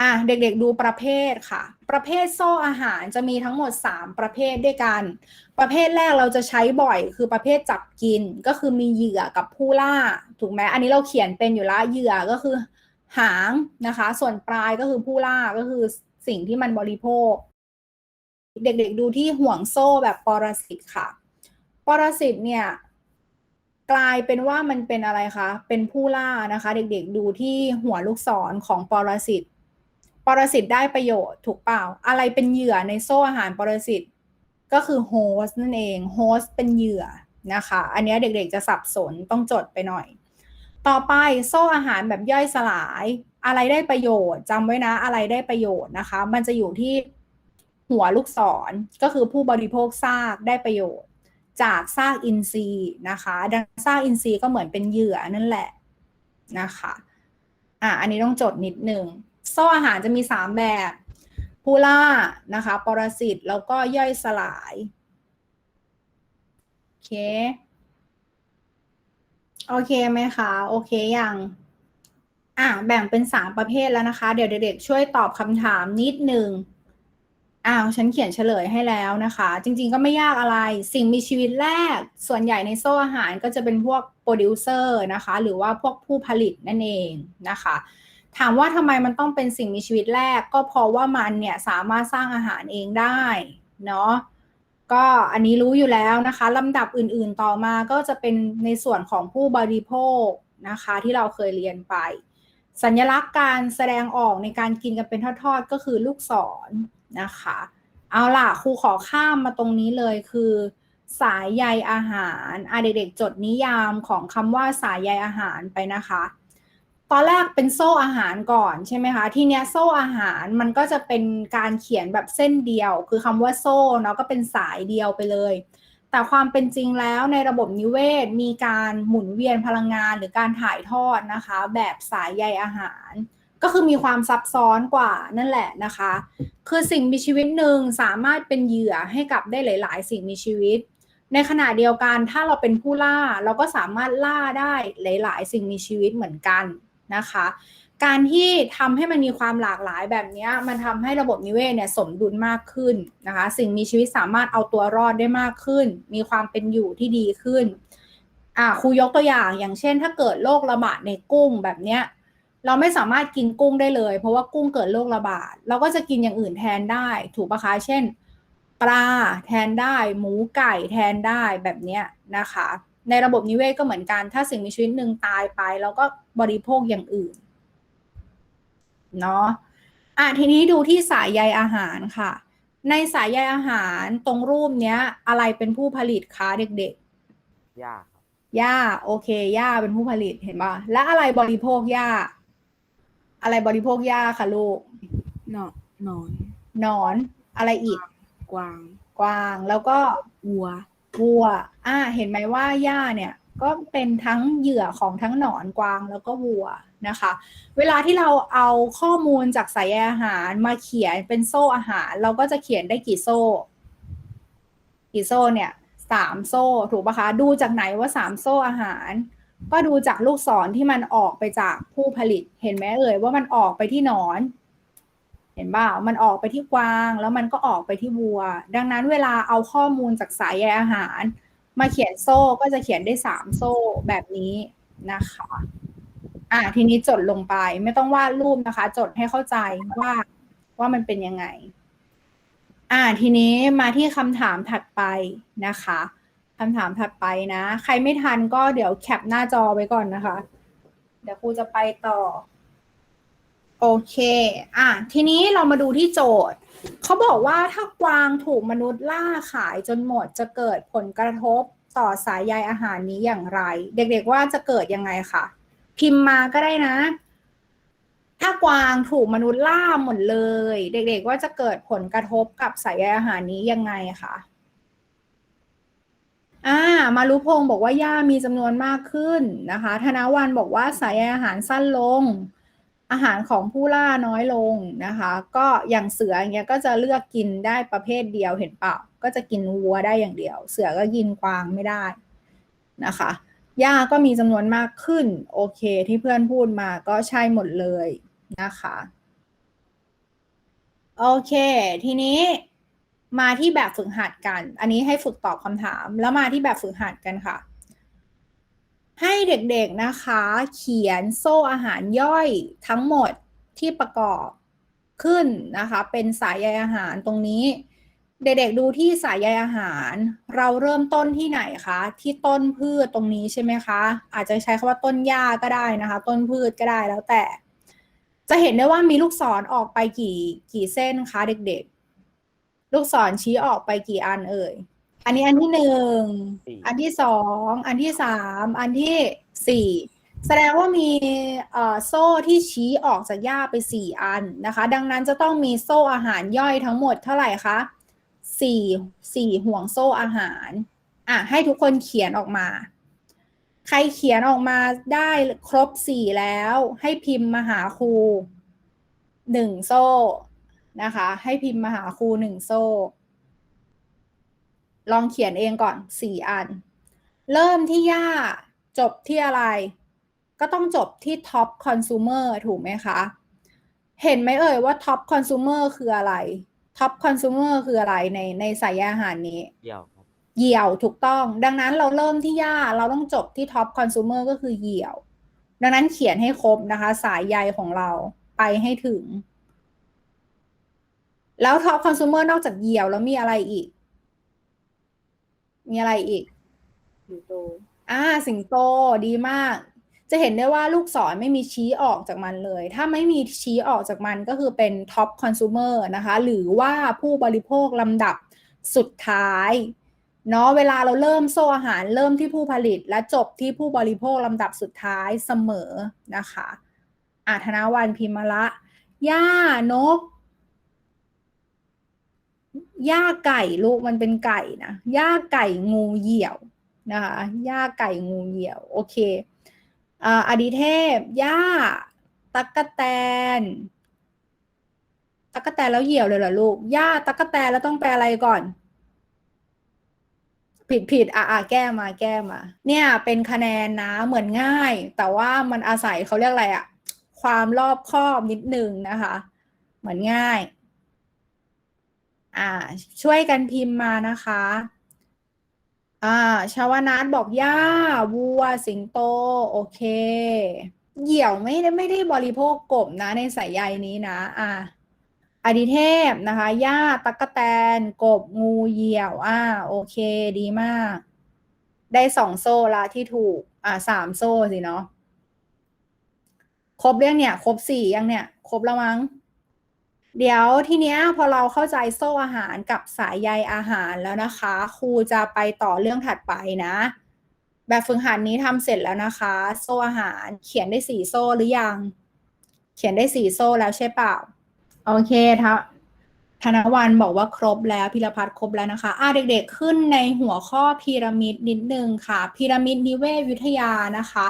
อะเด็กๆดูประเภทค่ะ ประเภทโซ่อาหารจะมีทั้งหมด 3 ประเภทด้วยกัน ประเภทแรกเราจะใช้บ่อยคือประเภทจับกินก็คือมีเหยื่อกับผู้ล่า ถูกไหมอันนี้เราเขียนเป็นอยู่แล้วเหยื่อก็คือหางนะคะ ส่วนปลายก็คือผู้ล่าก็คือสิ่งที่มันบริโภค เด็กๆดูที่ห่วงโซ่แบบปรสิตค่ะ ปรสิตเนี่ยกลายเป็นว่ามันเป็นอะไรคะเป็นผู้ล่านะคะ เด็กๆดูที่หัวลูกศรของปรสิต ปรสิตได้ประโยชน์ถูกเปล่า อะไรเป็นเหยื่อในโซ่อาหารปรสิตก็คือโฮสต์นั่นเองโฮสต์เป็นเหยื่อนะคะ อันนี้เด็กๆจะสับสนต้องจดไปหน่อย ต่อไปโซ่อาหารแบบย่อยสลาย อะไรได้ประโยชน์จำไว้นะอะไรได้ประโยชน์นะคะ มันจะอยู่ที่หัวลูกศรก็คือผู้บริโภคซากได้ประโยชน์ จากซากอินทรีย์นะคะดังซากอินทรีย์ก็เหมือนเป็นเหยื่อนั่นแหละนะคะอะอันนี้ต้องจดนิดนึง ซ่ออาหารจะมีสามแบบพูล่านะคะ ปรสิตแล้วก็ย่อยสลาย โอเค โอเคไหมคะ โอเคยังอะแบ่งเป็นสามประเภทแล้วนะคะ เดี๋ยวเด็กๆช่วยตอบคำถามนิดหนึ่งอ้าวฉันเขียนเฉลยให้แล้วนะคะ จริงๆก็ไม่ยากอะไรสิ่งมีชีวิตแรก ส่วนใหญ่ในโซ่อาหารก็จะเป็นพวกโปรดิวเซอร์นะคะ หรือว่าพวกผู้ผลิตนั่นเองนะคะ ถามว่าทำไมมันต้องเป็นสิ่งมีชีวิตแรก ก็เพราะว่ามันเนี่ยสามารถสร้างอาหารเองได้เนาะก็อันนี้รู้อยู่แล้วนะคะลำดับอื่นๆต่อมาก็จะเป็นในส่วนของผู้บริโภคนะคะที่เราเคยเรียนไป สัญลักษณ์การแสดงออกในการกินกันเป็นทอดๆ ก็คือลูกศรนะคะ เอาล่ะครูขอข้ามมาตรงนี้เลยคือสายใยอาหารอาเด็กๆจดนิยามของคำว่าสายใยอาหารไปนะคะ ตอนแรกเป็นโซ่อาหารก่อนใช่ไหมคะ ทีเนี้ยโซ่อาหารมันก็จะเป็นการเขียนแบบเส้นเดียว คือคำว่าโซ่เนาะก็เป็นสายเดียวไปเลย แต่ความเป็นจริงแล้วในระบบนิเวศมีการหมุนเวียนพลังงานหรือการถ่ายทอดนะคะ แบบสายใยอาหาร ก็คือมีความซับซ้อนกว่านั่นแหละนะคะ คือสิ่งมีชีวิตหนึ่งสามารถเป็นเหยื่อให้กับได้หลาย ๆ สิ่งมีชีวิตในขณะเดียวกันถ้าเราเป็นผู้ล่าเราก็สามารถล่าได้หลาย ๆ สิ่งมีชีวิตเหมือนกัน นะคะ การที่ทำให้มันมีความหลากหลายแบบนี้มันทำให้ระบบนิเวศเนี่ยสมดุลมากขึ้นนะคะ สิ่งมีชีวิตสามารถเอาตัวรอดได้มากขึ้น มีความเป็นอยู่ที่ดีขึ้นอ่าครูยกตัวอย่างอย่างเช่น ถ้าเกิดโรคระบาดในกุ้งแบบเนี้ยเราไม่สามารถกินกุ้งได้เลย เพราะว่ากุ้งเกิดโรคระบาด เราก็จะกินอย่างอื่นแทนได้ ถูกปะคะ เช่น ปลาแทนได้ หมูไก่แทนได้แบบเนี้ยนะคะ ในระบบนิเวศก็เหมือนกัน ถ้าสิ่งมีชีวิตหนึ่งตายไปแล้วก็บริโภคอย่างอื่นเนาะอะทีนี้ดูที่สายใยอาหารค่ะ ในสายใยอาหารตรงรูปเนี้ย อะไรเป็นผู้ผลิตคะเด็กยากครับๆหญ้าโอเคหญ้าเป็นผู้ผลิตเห็นปะและอะไรบริโภคหญ้า อะไรบริโภคหญ้าคะลูกหนอนหนอน หนอน อะไรอีก กวาง กวางแล้วก็วัว วัว อ่า เห็นไหมว่าหญ้าเนี่ยก็เป็นทั้งเหยื่อของทั้งหนอนกวางแล้วก็วัวนะคะ เวลาที่เราเอาข้อมูลจากสายอาหารมาเขียนเป็นโซ่อาหาร เราก็จะเขียนได้กี่โซ่ กี่โซ่เนี่ยสามโซ่ถูกปะคะ ดูจากไหนว่าสามโซ่อาหาร ก็ดูจากลูกศรที่มันออกไปจากผู้ผลิต เห็นไหมเอ่ยว่ามันออกไปที่หนอน เห็นเปล่ามันออกไปที่กวางแล้วมันก็ออกไปที่วัว ดังนั้นเวลาเอาข้อมูลจากสายใยอาหาร มาเขียนโซ่ก็จะเขียนได้สามโซ่แบบนี้นะคะ อ่าทีนี้จดลงไปไม่ต้องวาดรูปนะคะ จดให้เข้าใจว่าว่ามันเป็นยังไง อ่าทีนี้มาที่คำถามถัดไปนะคะคำถามถัดไปนะ ใครไม่ทันก็เดี๋ยวแคปหน้าจอไว้ก่อนนะคะ เดี๋ยวครูจะไปต่อ โอเค อะ ทีนี้เรามาดูที่โจทย์ เขาบอกว่าถ้ากวางถูกมนุษย์ล่าขายจนหมดจะเกิดผลกระทบต่อสายใยอาหารนี้อย่างไร เด็กๆว่าจะเกิดยังไงคะ พิมพ์มาก็ได้นะ ถ้ากวางถูกมนุษย์ล่าหมดเลย เด็กๆว่าจะเกิดผลกระทบกับสายใยอาหารนี้ยังไงคะอ่ามารุพงศ์บอกว่าหญ้ามีจำนวนมากขึ้นนะคะ ธนวันบอกว่าสายใยอาหารสั้นลง อาหารของผู้ล่าน้อยลงนะคะ ก็อย่างเสืออย่างเงี้ยก็จะเลือกกินได้ประเภทเดียวเห็นเปล่า ก็จะกินวัวได้อย่างเดียว เสือก็กินกวางไม่ได้นะคะหญ้าก็มีจำนวนมากขึ้น โอเคที่เพื่อนพูดมาก็ใช่หมดเลยนะคะโอเค ทีนี้มาที่แบบฝึกหัดกัน อันนี้ให้ฝึกตอบคำถาม แล้วมาที่แบบฝึกหัดกันค่ะ ให้เด็กๆนะคะ เขียนโซ่อาหารย่อยทั้งหมดที่ประกอบขึ้นนะคะ เป็นสายใยอาหารตรงนี้ เด็กๆดูที่สายใยอาหาร เราเริ่มต้นที่ไหนคะที่ต้นพืชตรงนี้ใช่ไหมคะ อาจจะใช้คำว่าต้นหญ้าก็ได้นะคะ ต้นพืชก็ได้แล้วแต่ จะเห็นได้ว่ามีลูกศรออกไปกี่กี่เส้นคะเด็กๆ ลูกศรชี้ออกไปกี่อันเอ่ย อันนี้อันที่หนึ่งสี่อันที่สอง อันที่สาม อันที่สี่ แสดงว่ามีเอ่อโซ่ที่ชี้ออกจากหญ้าไปสี่อันนะคะ ดังนั้นจะต้องมีโซ่อาหารย่อยทั้งหมดเท่าไหร่คะสี่สี่ห่วงโซ่อาหาร อะ ให้ทุกคนเขียนออกมา ใครเขียนออกมาได้ครบสี่แล้ว ให้พิมพ์มาหาครูหนึ่งโซ่นะคะ ให้พิมพ์มาหาครูหนึ่งโซ่ ลองเขียนเองก่อนสี่อัน เริ่มที่ย่า จบที่อะไร ก็ต้องจบที่ท็อปคอน sumer ถูกไหมคะ เห็นไหมเอ่ยว่าท็อปคอน sumer คืออะไรท็อปคอน sumer คืออะไรในในสายอาหารนี้ เดี่ยวครับเหยี่ยวถูกต้อง ดังนั้นเราเริ่มที่ย่า เราต้องจบที่ท็อปคอน sumer ก็คือเหยี่ยว ดังนั้นเขียนให้ครบนะคะ สายใยของเราไปให้ถึง แล้วท็อปคอน sumer นอกจากเหยี่ยวแล้วมีอะไรอีก มีอะไรอีกสิงโตอ่าสิงโตดีมาก จะเห็นได้ว่าลูกศรไม่มีชี้ออกจากมันเลย ถ้าไม่มีชี้ออกจากมันก็คือเป็นท็อปคอน sumer นะคะ หรือว่าผู้บริโภคลำดับสุดท้ายเนาะเวลาเราเริ่มโซ่อาหารเริ่มที่ผู้ผลิต และจบที่ผู้บริโภคลำดับสุดท้ายเสมอนะคะอ่าธนวันพิมพ์มาละย่านก ย่าไก่ลูกมันเป็นไก่นะย่าไก่งูเหี่ยวนะคะย่าไก่งูเหี่ยว โอเคออดิเทพย่าตักกะแตนตักกะแตนแล้วเหี่ยวเลยเหรอลูกย่าตักกะแตนแล้วต้องแปลอะไรก่อน ผิดผิดอะอะแก้มาแก้มา เนี่ยเป็นคะแนนนะเหมือนง่าย แต่ว่ามันอาศัยเขาเรียกอะไรอะความรอบคอบนิดนึงนะคะ เหมือนง่าย อ่า ช่วยกันพิมพ์มานะคะ อ่า ชาวนาทบอกย่าวัว สิงโต โอเค เหยี่ยวไม่ได้ไม่ได้บริโภคกบนะในสายใยนี้นะ อ่าอดิเทพนะคะย่าตั๊กแตน กบงูเหยี่ยว อ่า โอเค ดีมาก ได้สองโซ่ละที่ถูก อ่าสามโซ่สิเนาะ ครบเรื่องเนี่ย ครบสี่ยังเนี่ย ครบแล้วมั้ง เดี๋ยวทีเนี้ยพอเราเข้าใจโซ่อาหารกับสายใยอาหารแล้วนะคะ ครูจะไปต่อเรื่องถัดไปนะ แบบฝึกหัดนี้ทำเสร็จแล้วนะคะ โซ่อาหารเขียนได้สี่โซ่หรือยัง เขียนได้สี่โซ่แล้วใช่เปล่า โอเคทะธนวันบอกว่าครบแล้วพิรพัฒน์ครบแล้วนะคะอ่าเด็กๆขึ้นในหัวข้อพีระมิดนิดนึงค่ะพีระมิดนิเวศวิทยานะคะ